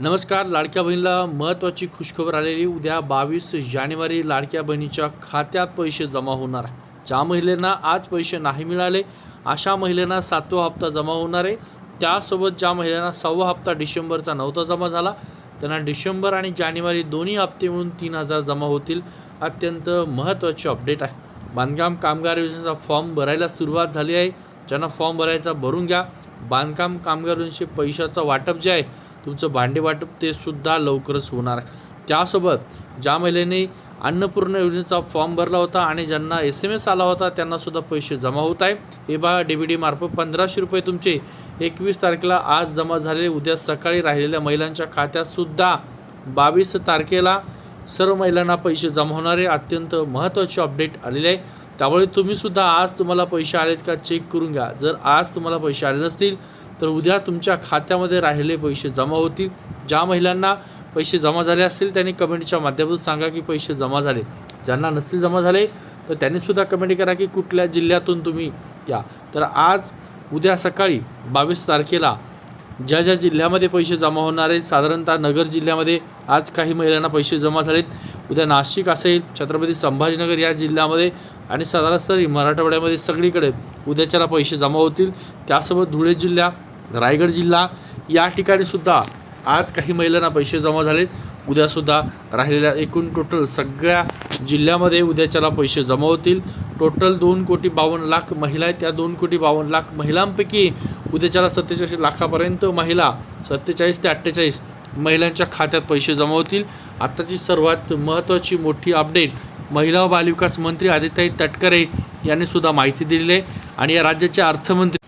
नमस्कार लाडक्या बहिणीला महत्त्वाची खुशखबर आलेली. उद्या बावीस जानेवारी लाडक्या बहिणीच्या खात्यात पैसे जमा होणार आहे ज्या महिलांना आज पैसे नाही मिळाले अशा महिलांना सातवा हप्ता जमा होणार आहे. त्यासोबत ज्या महिलांना सहावा हप्ता डिसेंबरचा नव्हता जमा झाला त्यांना डिसेंबर आणि जानेवारी दोन्ही हप्ते मिळून तीन हजार जमा होतील. अत्यंत महत्त्वाची अपडेट आहे. बांधकाम कामगार योजनेचा फॉर्म भरायला सुरुवात झाली आहे. ज्यांना फॉर्म भरायचा भरून घ्या. बांधकाम कामगार योजनेचे पैशाचं वाटप जे आहे तुमचं भांडे वाटप ते सुद्धा लवकरच होणार त्यासोबत ज्या महिलेने अन्नपूर्ण योजनेचा फॉर्म भरला होता आणि ज्यांना एस एम एस आला होता त्यांनासुद्धा पैसे जमा होत आहे. हे बघा डी बी डी मार्फत पंधराशे रुपये तुमचे एकवीस तारखेला आज जमा झाले उद्या सकाळी राहिलेल्या महिलांच्या खात्यातसुद्धा बावीस तारखेला सर्व महिलांना पैसे जमा होणारे अत्यंत महत्त्वाचे अपडेट आलेले आहे. त्यामुळे तुम्हीसुद्धा आज तुम्हाला पैसे आलेत का चेक करून घ्या. जर आज तुम्हाला पैसे आले नसतील तर उद्या तुमच्या खात्यामध्ये राहिले पैसे जमा होतील. ज्या महिलांना पैसे जमा झाले असतील त्यांनी कमेंटच्या माध्यमातून सांगा की पैसे जमा झाले. ज्यांना नसतील जमा झाले तर त्यांनीसुद्धा कमेंट करा की कुठल्या जिल्ह्यातून तुम्ही या. तर आज उद्या सकाळी बावीस तारखेला ज्या ज्या जिल्ह्यामध्ये पैसे जमा होणार आहेत साधारणतः नगर जिल्ह्यामध्ये आज काही महिलांना पैसे जमा झालेत. उद्या नाशिक असेल छत्रपती संभाजीनगर या जिल्ह्यामध्ये आणि सरासरी मराठवाड्यामध्ये सगळीकडे उद्याच्याला पैसे जमा होतील. त्यासोबत धुळे जिल्हा रायगड जिल्हा या ठिकाणी सुद्धा आज काही महिलांना पैसे जमा झालेत. उद्यासुद्धा राहिलेल्या एकूण टोटल सगळ्या जिल्ह्यामध्ये उद्याच्याला पैसे जमा होतील. टोटल दोन कोटी बावन्न लाख महिला आहेत. त्या दोन कोटी बावन्न लाख महिलांपैकी उद्याच्याला सत्तेचाळीस लाखापर्यंत महिला सत्तेचाळीस ते अठ्ठेचाळीस महिलांच्या खात्यात पैसे जमा होतील. आत्ताची सर्वात महत्त्वाची मोठी अपडेट महिला व बालविकास मंत्री आदित्य तटकरे यांनी सुद्धा माहिती दिलेली आहे. आणि या राज्याचे अर्थमंत्री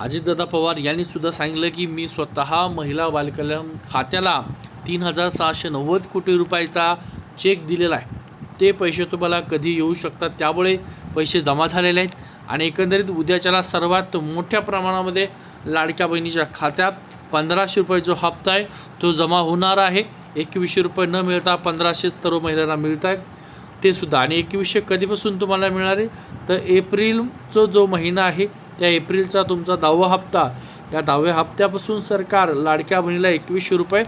अजितदादा पवार यांनी सुद्धा सांगितलं की मी स्वतः महिला बालकल्याण खात्याला तीन हजार सहाशे नव्वद कोटी रुपयाचा चेक दिलेला आहे. ते पैसे तुम्हाला कधी येऊ शकतात त्यामुळे पैसे जमा झालेले आहेत आणि एकंदरीत उद्याच्याला सर्वात मोठ्या प्रमाणामध्ये लाडक्या बहिणीच्या खात्यात पंधराशे रुपये जो हप्ता आहे तो जमा होणार आहे. एकवीसशे रुपये न मिळता पंधराशे सर्व महिलांना मिळत आहेत. ते सुद्धा. आणि एकवीसशे कधीपासून तुम्हाला मिळणार आहे? तर एप्रिलचा जो महिना आहे त्या एप्रिलचा तुमचा दहावा हप्ता. या दहाव्या हप्त्यापासून सरकार लाडक्या बहिणीला एकवीसशे रुपये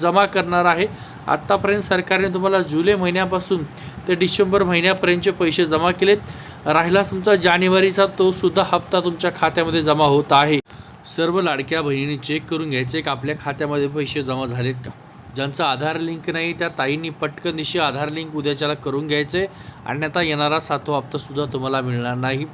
जमा करणार आहे. आत्तापर्यंत सरकारने तुम्हाला जुलै महिन्यापासून ते डिसेंबर महिन्यापर्यंतचे पैसे जमा केलेत. राहिला तुमचा जानेवारीचा तो सुद्धा हप्ता तुमच्या खात्यामध्ये जमा होत आहे. सर्व लाडक्या बहिणींनी चेक करून घ्यायचे का आपल्या खात्यामध्ये पैसे जमा झालेत का? ज्यांचं आधार लिंक नाही त्या ताईंनी पटकन दिवशी आधार लिंक उद्याच्याला करून घ्यायचे अन्यथा येणारा सातवा हप्तासुद्धा तुम्हाला मिळणार नाही.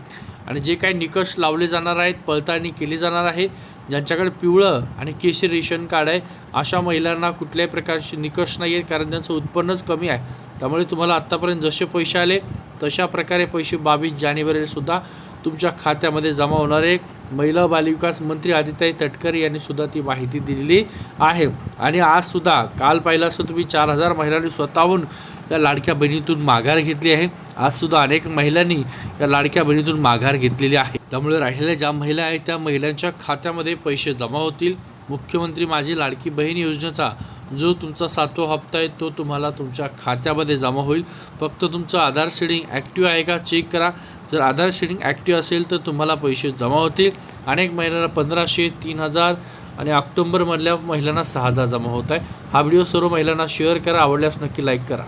आणि जे काही निकष लावले जाणार आहेत पडताळणी केली जाणार आहे ज्यांच्याकडे पिवळं आणि केशरी रेशन कार्ड आहे अशा महिलांना कुठल्याही प्रकारचे निकष नाही आहेत कारण त्यांचं उत्पन्नच कमी आहे. त्यामुळे तुम्हाला आत्तापर्यंत जसे पैसे आले तशा प्रकारे पैसे बावीस जानेवारीलासुद्धा तुमच्या खात्यामध्ये जमा होणार आहे. महिला बालविकास मंत्री आदित्य तटकरे यांनी सुद्धा ती माहिती दिलेली आहे. आणि आज सुद्धा काल पाहिलं असं तुम्ही चार हजार महिलांनी स्वतःहून या लाडक्या बहिणीतून माघार घेतली आहे. आज सुद्धा अनेक महिलांनी या लाडक्या बहिणीतून माघार घेतलेली आहे. त्यामुळे राहिलेल्या ज्या महिला आहेत त्या महिलांच्या खात्यामध्ये पैसे जमा होतील. मुख्यमंत्री माझी लाडकी बहीण योजनेचा जो तुमचा सातवा हप्ता आहे तो तुम्हाला तुमच्या खात्यामध्ये जमा होईल. फक्त तुमचं आधार शेडिंग ॲक्टिव्ह आहे का चेक करा. जर आधार शेडिंग ॲक्टिव्ह असेल तर तुम्हाला पैसे जमा होतील. अनेक महिलांना पंधराशे तीन हजार आणि ऑक्टोंबरमधल्या महिलांना सहा हजार जमा होत आहे. हा व्हिडिओ सर्व महिलांना शेअर करा. आवडल्यास नक्की लाईक करा.